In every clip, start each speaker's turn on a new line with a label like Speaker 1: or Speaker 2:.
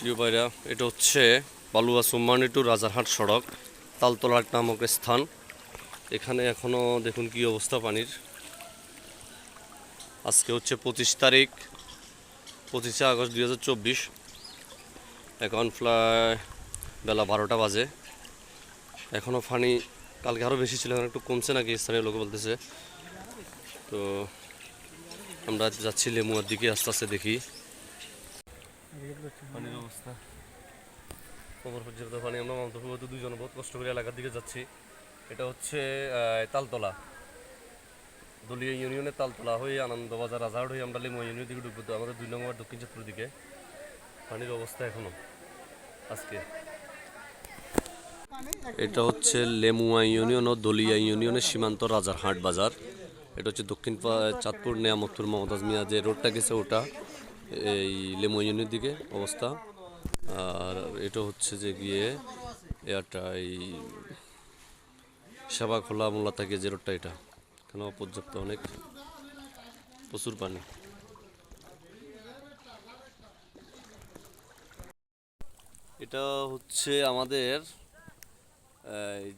Speaker 1: প্রিয় ভাইরা, এটা হচ্ছে বালুয়া সুম্মানি টু রাজারহাট সড়ক তালতলাট নামক স্থান। এখানে এখনও দেখুন কি অবস্থা পানির। আজকে হচ্ছে পঁচিশ তারিখ, পঁচিশে আগস্ট দুই হাজার চব্বিশ। এখন প্রায় বেলা বারোটা বাজে। এখনও পানি কালকে আরও বেশি ছিল, এখন একটু কমছে নাকি, স্থানীয় লোক বলতেছে। তো আমরা যাচ্ছি লেমুয়ার দিকে, আস্তে আস্তে দেখি। পানির অবস্থা। খবর পর্যন্ত পানি আমরা মমতাপুর দুজন বহুত কষ্ট করে এলাকার দিকে যাচ্ছি। এটা হচ্ছে তালতলা। দলীয় ইউনিয়নের তালতলা হয়ে আনন্দবাজার রাজাহাট হয়ে আমরা লিমো ইউনিয়নের দিকে ঢুকবো। আমাদের দুই নম্বর দক্ষিণ চাঁদপুর দিকে। পানির অবস্থা এখনও আজকে। এটা হচ্ছে লেমুয়া ইউনিয়ন ও দলিয়া ইউনিয়নের সীমান্ত রাজারহাট বাজার। এটা হচ্ছে দক্ষিণ চাঁদপুর নিয়ামতপুর মমতাজ মিয়া যে রোডটা গেছে ওটা। এই লেমুয়া ইউনিয়নের দিকে অবস্থা। আর এটা হচ্ছে যে গিয়ে এটা এই সেবা খোলা মোল্লা থাকে যে রোডটা এটা। কেন পর্যাপ্ত অনেক, প্রচুর পানি। এটা হচ্ছে আমাদের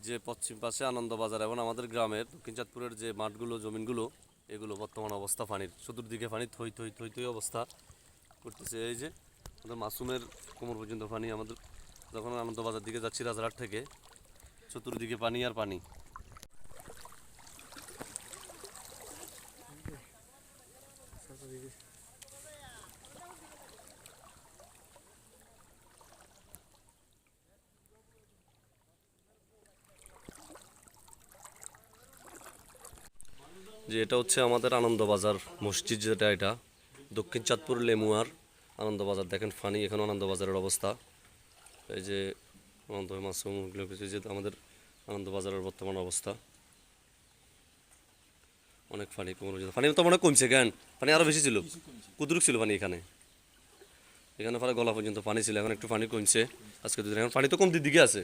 Speaker 1: যে পশ্চিম পাশে আনন্দবাজার এবং আমাদের গ্রামের দক্ষিণ চাঁদপুরের যে মাঠগুলো, জমিনগুলো, এগুলো বর্তমান অবস্থা পানির। চতুর্দিকে পানি থই থই থই থই অবস্থা। করতেছে, এই যে আমাদের মাসুমের কোমর পর্যন্ত পানি, আমাদের যখন আনন্দবাজার দিকে যাচ্ছি রাজারহাট থেকে, চতুর্দিকে পানি আর পানি। যে এটা হচ্ছে আমাদের আনন্দবাজার মসজিদ যেটা, এটা। দক্ষিণ চাঁদপুর লেমুয়ার আনন্দবাজার। দেখেন ফানি এখানে আনন্দবাজারের অবস্থা। এই যে আনন্দ কিছু যে আমাদের আনন্দবাজারের বর্তমান অবস্থা। অনেক ফানি পর্যন্ত পানি তো অনেক কমছে কেন? পানি আরও বেশি ছিল? কুদরুক ছিল পানি এখানে। এখানে পরে গলা পর্যন্ত পানি ছিল এখন একটু পানি কমছে। আজকে দুদিন এখন পানি তো কমতির দিকে আছে।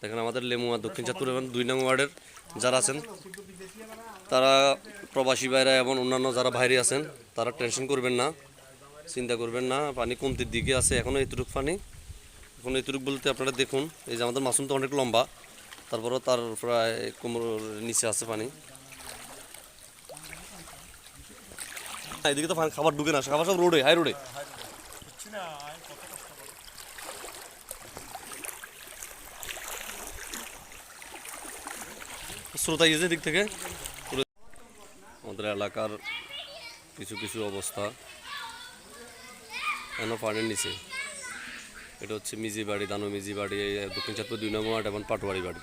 Speaker 1: দেখেন আমাদের লেমুয়া দক্ষিণ চাঁদপুর এবং দুই নং ওয়ার্ডের যারা আছেন, তারা প্রবাসী বাইরা এবং অন্যান্য যারা বাইরে আছেন, তারা টেনশন করবেন না, চিন্তা করবেন না, পানি কমতির দিকে আছে এখনও এতটুক পানি। এখন এতটুক বলতে আপনারা দেখুন, এই যে আমাদের মাসুম তো অনেক লম্বা, তারপরেও তার প্রায় কোমর নিচে আছে পানি। এদিকে তো খাবার ঢুকে না, খাবার সব রোডে, হাই রোডে। শ্রোতা ইয়েছে দিক থেকে আমাদের এলাকার কিছু কিছু অবস্থা। এখনও পানির নিচে। এটা হচ্ছে মিজি বাড়ি দানো মিজি বাড়ি দক্ষিণ চাঁদপুর দুই নম্বর ওয়ার্ড এবং পাটোয়ারি বাড়ি।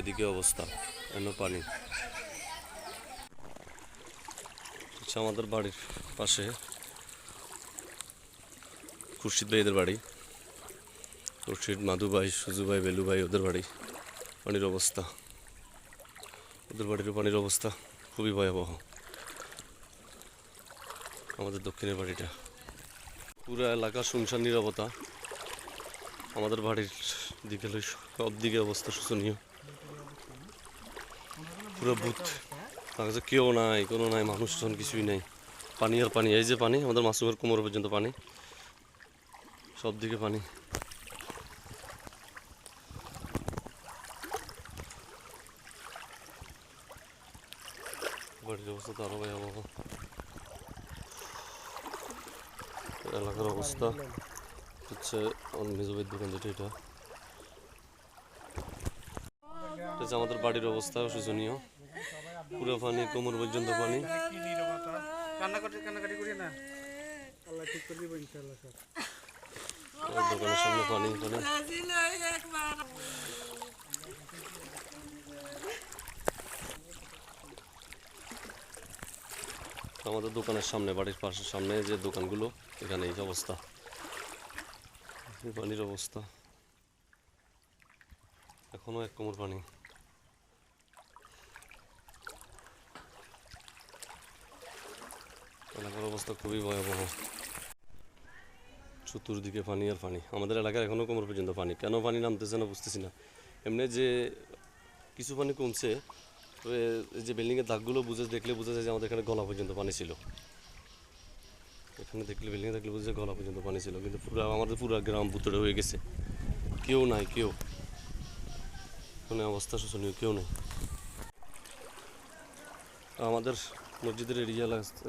Speaker 1: এদিকে অবস্থা, এখনও পানি। হচ্ছে আমাদের বাড়ির পাশে খুরশিদ ভাইদের বাড়ি। খুরশিদ মাধু ভাই সুজু ভাই বেলু ভাই ওদের বাড়ি। পানির অবস্থা। বাড়ির পানির অবস্থা খুবই ভয়াবহ। আমাদের দক্ষিণের বাড়িটা। পুরো এলাকা শুনশান নিরবতা। আমাদের বাড়ির দিকে সব দিকে অবস্থা শোচনীয়। পুরো ভূত। কাছে কেউ নাই, কোনো নাই, মানুষজন কিছুই নাই। পানি আর পানি, এই যে পানি, আমাদের মাসুমের কোমর পর্যন্ত পানি। সব দিকে পানি। আরও ভয়াবহ এলাকার অবস্থা হচ্ছে দোকান যেটা এটা। এটা হচ্ছে আমাদের বাড়ির অবস্থা শোচনীয় পুরো পানি কোমর পর্যন্ত পানি।
Speaker 2: কি নীরবতা কান্নাকাটি কান্নাকাটি করি না। আল্লাহ ঠিক করে দিব ইনশাআল্লাহ স্যার।
Speaker 1: দোকানের সামনে পানি পানি। আমাদের দোকানের সামনে, বাড়ির পাশের সামনে যে দোকানগুলো, এখানে এই অবস্থা। পানির অবস্থা। এখনও এক কোমর পানি। এলাকার অবস্থা খুবই ভয়াবহ। চতুর্দিকে পানি আর পানি। আমাদের এলাকার এখনও কোমর পর্যন্ত পানি। কেন পানি নামতেছে না বুঝতেছি না। এমনি যে কিছু পানি কমছে যে বিল্ডিংয়ের দাগগুলো বুঝে, দেখলে বোঝা যায় যে আমাদের এখানে গলা পর্যন্ত পানি ছিল। এখানে দেখলে বিল্ডিংয়ে দেখলে বুঝছে গলা পর্যন্ত পানি ছিল, কিন্তু পুরো, আমাদের পুরো গ্রাম ভুতরে হয়ে গেছে। কেউ নাই, কেউ। মানে অবস্থা শোচনীয়, কেউ নেই। আমাদের মসজিদের এরিয়া লাগছে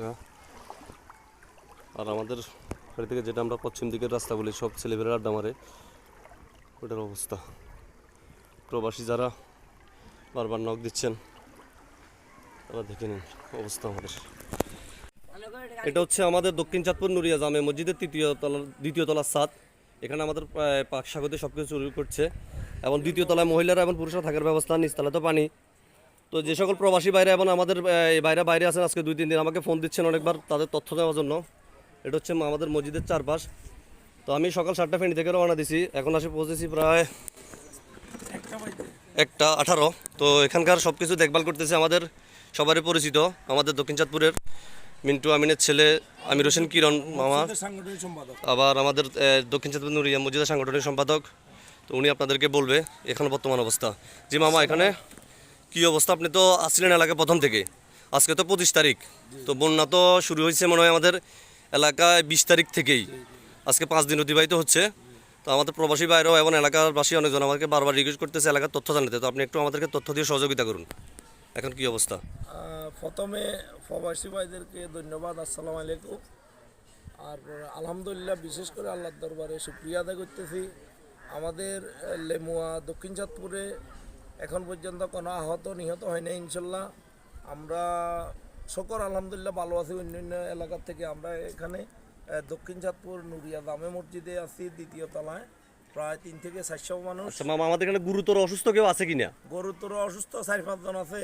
Speaker 1: আর আমাদের বাড়ি থেকে যেটা আমরা পশ্চিম দিকের রাস্তা বলি, সব ছেলেমেয়েরা আড্ডা মারে, ওটার অবস্থা। প্রবাসী যারা বারবার নখ দিচ্ছেন অবস্থা আমাদের। এটা হচ্ছে আমাদের দক্ষিণ চাঁদপুর নুরিয়া জামে মসজিদের তৃতীয় তলার দ্বিতীয় তলার ছাদ। এখানে আমাদের পাক স্বাগতে সব কিছু করছে। এবং দ্বিতীয় তলায় মহিলারা এবং পুরুষরা থাকার ব্যবস্থা নিচতলায় তো পানি। তো যে সকল প্রবাসী বাইরে এবং আমাদের বাইরে বাইরে আছেন, আজকে দুই, তিন দিন আমাকে ফোন দিচ্ছেন অনেকবার তাদের তথ্য দেওয়ার জন্য। এটা হচ্ছে আমাদের মসজিদের চারপাশ। তো আমি সকাল সাতটা ফেনি থেকে রওনা দিছি। এখন আসে পৌঁছেছি প্রায় একটা, আঠারো। তো এখানকার সব কিছু দেখভাল করতেছে আমাদের সবারই পরিচিত আমাদের দক্ষিণ চাঁদপুরের মিন্টু আমিনের ছেলে আমির হোসেন কিরণ মামা আবার আমাদের দক্ষিণ চাঁদপুর নুরিয়া মসজিদের সাংগঠনিক সম্পাদক তো উনি আপনাদেরকে বলবে এখানে বর্তমান অবস্থা। জি মামা এখানে কি অবস্থা? আপনি তো আসছিলেন এলাকায় প্রথম থেকে। আজকে তো পঁচিশ তারিখ। তো বন্যা তো শুরু হয়েছে মনে হয় আমাদের এলাকায় বিশ তারিখ থেকেই। আজকে পাঁচ দিন অতিবাহিত হচ্ছে। তো আমাদের প্রবাসী বাইরেও এবং এলাকারবাসী অনেকজন আমাকে বারবার রিকোয়েস্ট করতেছে এলাকার তথ্য জানাতে। তো আপনি একটু আমাদেরকে তথ্য দিয়ে সহযোগিতা করুন। এখন কি অবস্থা?
Speaker 3: প্রথমে প্রবাসী ভাইদেরকে ধন্যবাদ আসসালাম আলাইকুম। আর আলহামদুলিল্লাহ বিশেষ করে আল্লাহর দরবারে শুক্রিয়া আদায় করতেছি। আমাদের লেমুয়া দক্ষিণ চাঁদপুরে এখন পর্যন্ত কোনো আহত নিহত হয় না ইনশাল্লাহ। আমরা শকর আলহামদুলিল্লাহ ভালো আছি। অন্যান্য এলাকার থেকে আমরা এখানে দক্ষিণ চাঁদপুর নুরিয়া দামে মসজিদে আছি দ্বিতীয় তলায়। প্রায় তিন থেকে চারশো মানুষ।
Speaker 1: আচ্ছা আমাদের এখানে গুরুতর অসুস্থ কেউ আছে কিনা?
Speaker 3: গুরুতর অসুস্থ চার পাঁচজন আছে।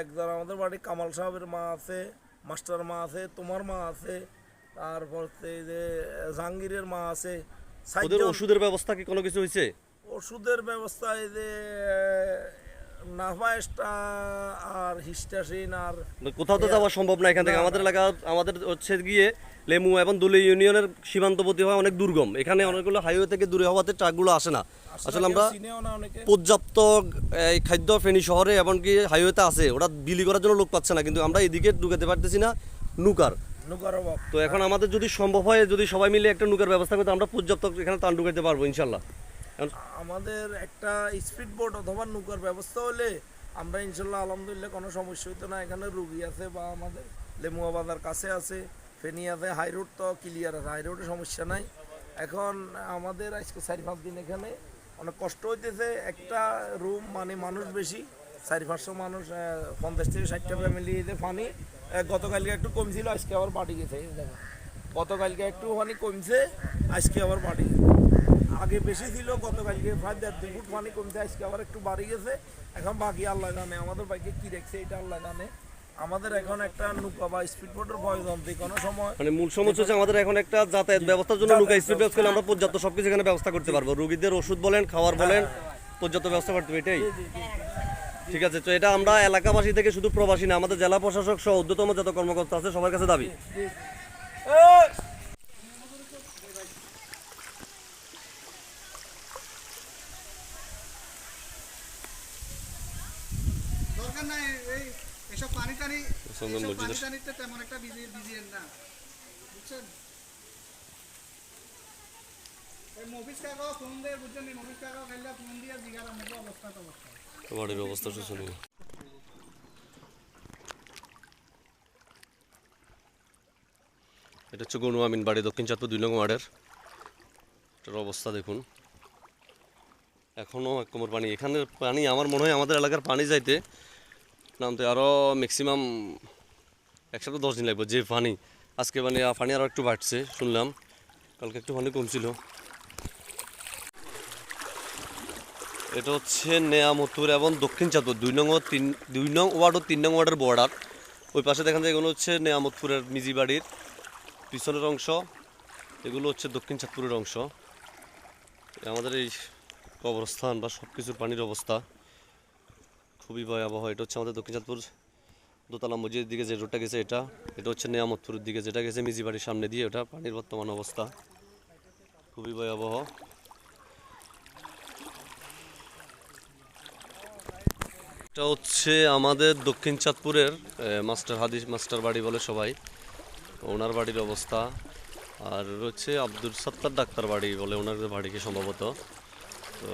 Speaker 3: একজন আমাদের বাড়ি কামাল সাহেবের মা আছে মাস্টার মা আছে তোমার মা আছে তারপর এই যে জাহাঙ্গীরের মা আছে
Speaker 1: ওদের ওষুধের ব্যবস্থা কি কোনো কিছু হয়েছে?
Speaker 3: ওষুধের ব্যবস্থা এই যে নাভায়েস্টা আর হিস্টাসিন আর
Speaker 1: কোথাও তো যাওয়া সম্ভব না এখান থেকে। আমাদের এলাকা আমাদের হচ্ছে গিয়ে লেমু এবং দুলি ইউনিয়নের সীমান্তবর্তী হওয়া অনেক দুর্গম। এখানে অনেকগুলো হাইওয়ে থেকে দূরে হওয়াতে ট্রাকগুলো আসে না। আসলে আমরা পর্যাপ্ত এই খাদ্য ফেনী শহরে এমনকি হাইওয়েতে আছে। ওরা বিলি করার জন্য লোক পাচ্ছে না কিন্তু আমরা এদিকে ঢুকাতে পারতেছি না নুকার। তো এখন আমাদের যদি সম্ভব হয় যদি সবাই মিলে একটা নুকার ব্যবস্থা করতে আমরা পর্যাপ্ত এখানে তান ঢুকাতে পারব ইনশাল্লাহ।
Speaker 3: আমাদের একটা স্পিড বোট অথবা নৌকার ব্যবস্থা হলে আমরা ইনশাল্লাহ আলহামদুলিল্লাহ কোনো সমস্যা হইতো না। এখানে রুগী আছে বা আমাদের লেমুয়া বাজার কাছে আছে ফেনি আছে হাই রোড তো ক্লিয়ার আছে হাই রোডে সমস্যা নাই। এখন আমাদের আজকে চারি পাঁচ দিন এখানে অনেক কষ্ট হইতেছে। একটা রুম মানে মানুষ বেশি চারি পাঁচশো মানুষ পঞ্চাশ থেকে ষাটটা ফ্যামিলি পানি আহ, গতকালকে একটু কমছিল আজকে আবার বাড়ি গেছে। গতকালকে একটু পানি কমছে আজকে আবার বাড়ি গেছে। আগে বেশি ছিল গতকালকে প্রায় দেড় দুই ফুট পানি কমছে আজকে আবার একটু বাড়ি গেছে। এখন বাকি আল্লাহ জানে আমাদের বাইকে কি রেখছে এটা আল্লাহ জানে আমাদের এখন একটা নৌকা বা স্পিড বোটের প্রয়োজন যে কোনো সময়
Speaker 1: মানে মূল সমস্যা হচ্ছে আমাদের এখন একটা যাতায়াত ব্যবস্থার জন্য নৌকা স্পিড করলে আমরা পর্যাপ্ত সবকিছু এখানে ব্যবস্থা করতে পারব। রোগীদের ওষুধ বলেন খাবার বলেন পর্যাপ্ত ব্যবস্থা করতে হবে এটাই। ঠিক আছে তো এটা আমরা এলাকাবাসী থেকে শুধু প্রবাসী না আমাদের জেলা প্রশাসক সহ ঊর্ধ্বতম যত কর্মকর্তা আছে সবার কাছে দাবি।
Speaker 2: এই এসব পানি টানি পানি টানিতে তেমন একটা বিজি বিজিয়েন না বুঝছেন?
Speaker 1: বাড়ির অবস্থা এটা হচ্ছে গনু আমিন বাড়ি দক্ষিণ চাঁদপুর দুই নং ওয়ার্ডের। এটার অবস্থা দেখুন। এখনও এক কোমর পানি। এখানের পানি আমার মনে হয় আমাদের এলাকার পানি যাইতে নামতে আরও ম্যাক্সিমাম এক সপ্তাহ দশ দিন লাগবে। যে পানি, আজকে মানে পানি আরও একটু বাড়ছে, শুনলাম। কালকে একটু পানি কমছিল। এটা হচ্ছে নেয়ামতুর এবং দক্ষিণ চাঁদপুর। দুই নং তিন, দুই নং ওয়ার্ড ও তিন নং ওয়ার্ডের বর্ডার ওই পাশে দেখা যায় এগুলো হচ্ছে নেয়ামতপুরের মিজি বাড়ির পিছনের অংশ। এগুলো হচ্ছে দক্ষিণ চাঁদপুরের অংশ। আমাদের এই কবরস্থান বা সব কিছুর পানির অবস্থা। খুবই ভয়াবহ। এটা হচ্ছে আমাদের দক্ষিণ চাঁদপুর দোতলা মসজিদের দিকে যে রোডটা গেছে এটা। এটা হচ্ছে নেয়ামতপুরের দিকে যেটা গেছে মিজি বাড়ির সামনে দিয়ে। ওটা পানির বর্তমান অবস্থা। খুবই ভয়াবহ। এটা হচ্ছে আমাদের দক্ষিণ চাঁদপুরের মাস্টার হাদিস, মাস্টার বাড়ি বলে সবাই। ওনার বাড়ির অবস্থা। আর হচ্ছে আব্দুল সত্তার ডাক্তার বাড়ি বলে ওনার বাড়িকে সম্ভবত। তো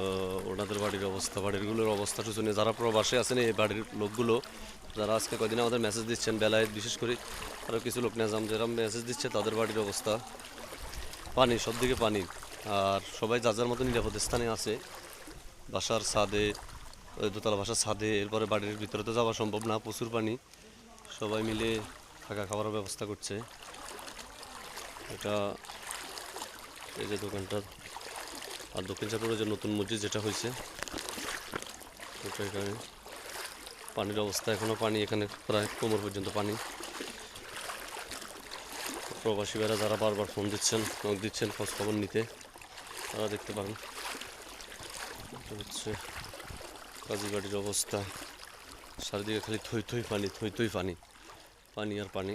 Speaker 1: ওনাদের বাড়ির অবস্থা, বাড়িরগুলোর অবস্থা শোচনীয় যারা প্রবাসে আছেন, এই বাড়ির লোকগুলো, যারা আজকে কদিন আমাদের মেসেজ দিচ্ছেন বেলায়, বিশেষ করে আরও কিছু লোক নেজাম যারা মেসেজ দিচ্ছে তাদের বাড়ির অবস্থা। পানি সব দিকে পানি। আর সবাই যা যার মতো নিরাপদ স্থানে আছে। বাসার ছাদে দোতলা বাসার ছাদে, এরপরে বাড়ির ভিতরে তো যাওয়া সম্ভব না, প্রচুর পানি। সবাই মিলে থাকা খাওয়ার ব্যবস্থা করছে। এটা এই যে দোকানটা আর দক্ষিণ চাঁদপুরে যে নতুন মসজিদ যেটা হয়েছে, ওটা এখানে পানির অবস্থা, এখনও পানি এখানে প্রায় কোমর পর্যন্ত পানি। প্রবাসী ভাইরা যারা বারবার ফোন দিচ্ছেন, নখ দিচ্ছেন খোঁজ খবর নিতে, তারা দেখতে পারেন। হচ্ছে কাজীবাড়ির অবস্থা। চারিদিকে খালি থই থই পানি, থই থই পানি পানি আর পানি।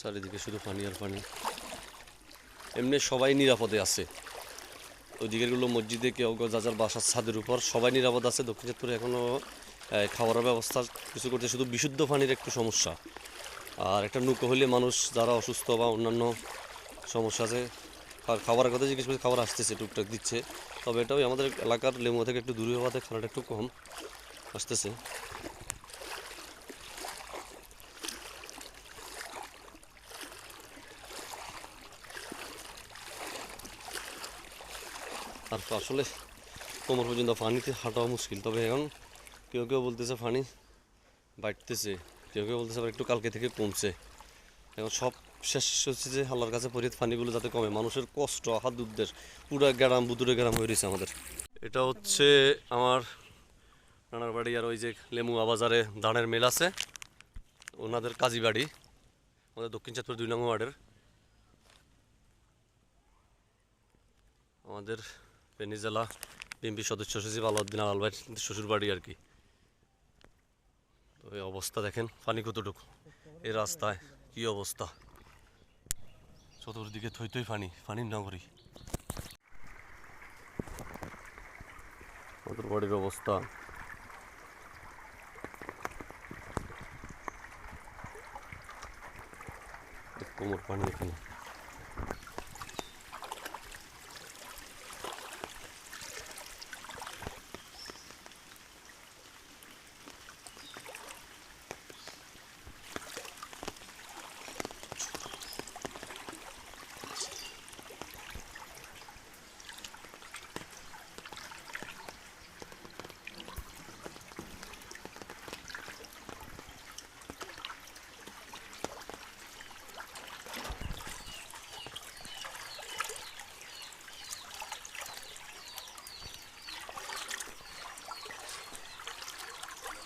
Speaker 1: চারিদিকে শুধু পানি আর পানি। এমনি সবাই নিরাপদে আছে। ওইদিকেরগুলো মসজিদে কেউ কেউ যা যার বাসার ছাদের উপর। সবাই নিরাপদ আছে, দক্ষিণ চাঁদপুরে এখনও খাবারের ব্যবস্থা কিছু করতে শুধু বিশুদ্ধ পানির একটু সমস্যা। আর একটা নৌকো হলে মানুষ, যারা অসুস্থ বা অন্যান্য সমস্যা আছে খাবারের কথা জিজ্ঞেস করে খাবার আসতেছে, টুকটাক দিচ্ছে। তবে এটাও আমাদের এলাকার লেমু থেকে একটু দূরে হওয়াতে খানাটা একটু কম আসতেছে। আর তো আসলে কোমর পর্যন্ত পানিতে হাঁটাও মুশকিল। তবে এখন কেউ কেউ বলতেছে পানি বাড়তেছে, কেউ কেউ বলতেছে আবার একটু কালকে থেকে কমছে। এখন সব শেষ হচ্ছে যে আল্লাহর কাছে পরিহিত পানিগুলো যাতে কমে। মানুষের কষ্ট, হাত উদ্দেশ, পুরো গ্রাম বুতুরে গ্রাম হয়ে রয়েছে আমাদের। এটা হচ্ছে আমার নানার বাড়ি আর ওই যে লেমুয়া বাজারে ধানের মিল আছে। ওনাদের কাজী বাড়ি, আমাদের দক্ষিণ চাঁদপুর দুই নম্বর ওয়ার্ডের। আমাদের ফেনী জেলা বিএনপি সদস্য সচিব আলাউদ্দিন আলাল ভাই শ্বশুর বাড়ি আর কি তো এই অবস্থা দেখেন পানি কতটুকু এই রাস্তায় কি অবস্থা চতুর্দিকে থই থই পানি পানির নগরী আমাদের বাড়ির অবস্থা কোমর পানি এখানে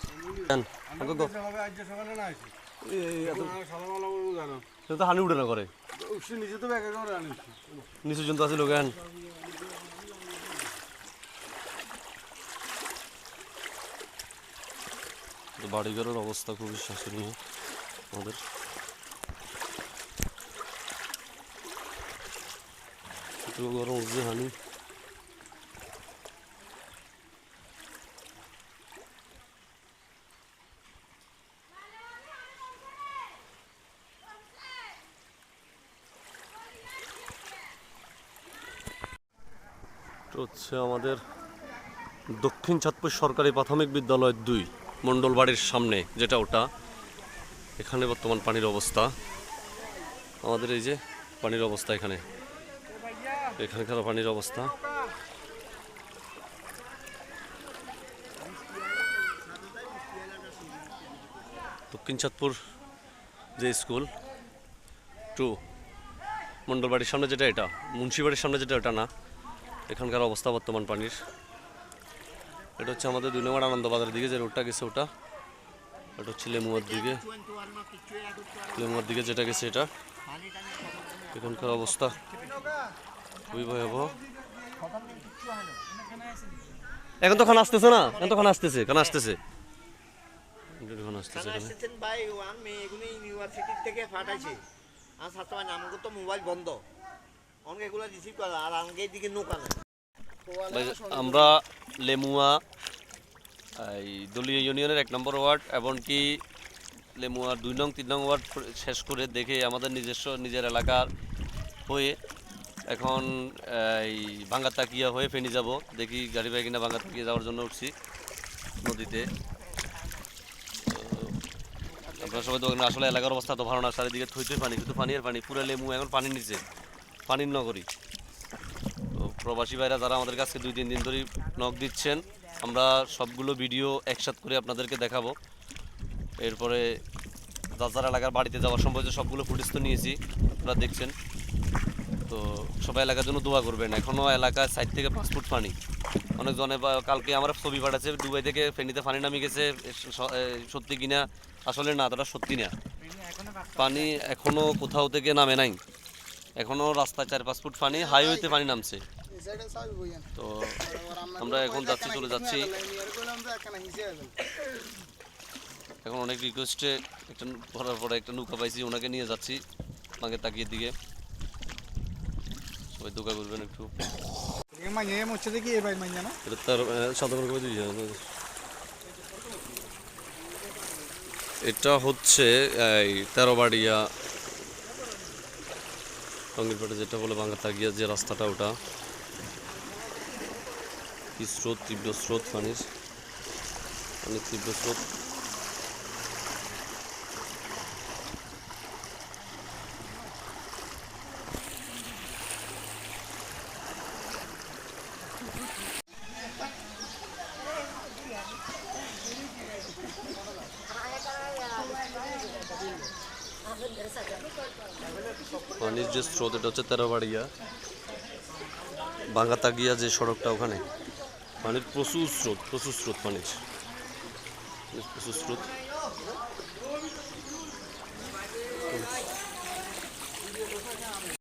Speaker 1: জান, আমাকে গো-
Speaker 4: সকালে আজ সকালে না আসি
Speaker 1: এই এত-
Speaker 4: সকালবেলা জানো
Speaker 1: সেটা তো হানি উঠে না করে
Speaker 4: নিচে তো
Speaker 1: নিচু জন্তু আছে বাড়িঘরের অবস্থা খুবই শাসনীয় আমাদের। গরম উঠছে হানি। হচ্ছে আমাদের দক্ষিণ চাঁদপুর সরকারি প্রাথমিক বিদ্যালয় দুই মণ্ডল বাড়ির সামনে, যেটা ওটা। এখানে বর্তমান পানির অবস্থা। আমাদের এই যে পানির অবস্থা এখানে। এখানকার পানির অবস্থা। দক্ষিণ চাঁদপুর যে স্কুল, টু মণ্ডল বাড়ির সামনে যেটা এটা মুন্সি বাড়ির সামনে যেটা এটা না। এখানকার অবস্থা বর্তমান পানির। এটা হচ্ছে আমাদের দুই নম্বর আনন্দবাজারের দিকে যে রোডটা গেছে ওটা। এটা হচ্ছে লেমুয়ার দিকে। লেমুয়ার দিকে যেটা গেছে এটা। এখানকার অবস্থা খুবই ভয়াবহ। এখন তো খান আসতেছে না? এখন তো খান আসতেছে খান আসতেছে।
Speaker 5: ভাই ইউনিভার্সিটি থেকে পাঠাইছে আর ছাত্র আমাকে তো মোবাইল বন্ধ।
Speaker 1: আমরা লেমুয়া, এই দলীয় ইউনিয়নের এক নম্বর ওয়ার্ড, এমনকি লেমুয়ার দুই নং, তিন নং ওয়ার্ড শেষ করে দেখে আমাদের নিজস্ব নিজের এলাকার হয়ে এখন, এই বাঙ্গাতাকিয়া হয়ে ফেনি যাব। দেখি গাড়ি পাই কিনা বাঙ্গাতাকিয়া যাওয়ার জন্য উঠছি নদীতে। আপনার সবাই তো আসলে এলাকার অবস্থা তো ভালো না, চারিদিকে থই থই পানি, শুধু পানি আর পানি, পুরো লেমু এখন পানির নিচে। পানির নগরী তো প্রবাসী ভাইরা যারা আমাদের কাছে দুই, তিন দিন ধরে নখ দিচ্ছেন, আমরা সবগুলো ভিডিও একসাথ করে আপনাদেরকে দেখাবো। এরপরে যার এলাকার বাড়িতে যাওয়ার হয়েছে সবগুলো ফুটেজ তো নিয়েছি, আপনারা দেখছেন। তো সবাই এলাকার জন্য দোয়া করবেন। এখনও এলাকায় সাইড থেকে পাঁচ ফুট পানি। অনেকজনে কালকে আমার ছবি পাঠাচ্ছে, দুবাই থেকে ফেনিতে পানি নামে গেছে সত্যি কিনা, আসলে না, তারা সত্যি না। পানি এখনও কোথাও থেকে নামে নাই। এখনও রাস্তায় চার পাঁচ ফুট পানি হাইওয়েতে পানি নামছে। তো আমরা এখন যাচ্ছি চলে যাচ্ছি। এখন অনেক রিকোয়েস্টে একটা করার পরে একটা নৌকা পাইছি ওনাকে নিয়ে যাচ্ছি মাকে তাকিয়ে দিকে। সবাই দোকা করবেন একটু। এটা হচ্ছে এই তেরোবাড়িয়া টঙ্গিরপাটে যেটা বলে বাঙ্গা তাগিয়া যে রাস্তাটা ওটা। কি স্রোত, তীব্র স্রোত পানির অনেক তীব্র স্রোত পানির যে স্রোত, এটা হচ্ছে তেরোবাড়িয়া। বাঙ্গাতাগিয়া যে সড়কটা ওখানে। পানির প্রচুর স্রোত প্রচুর স্রোত পানির প্রচুর স্রোত।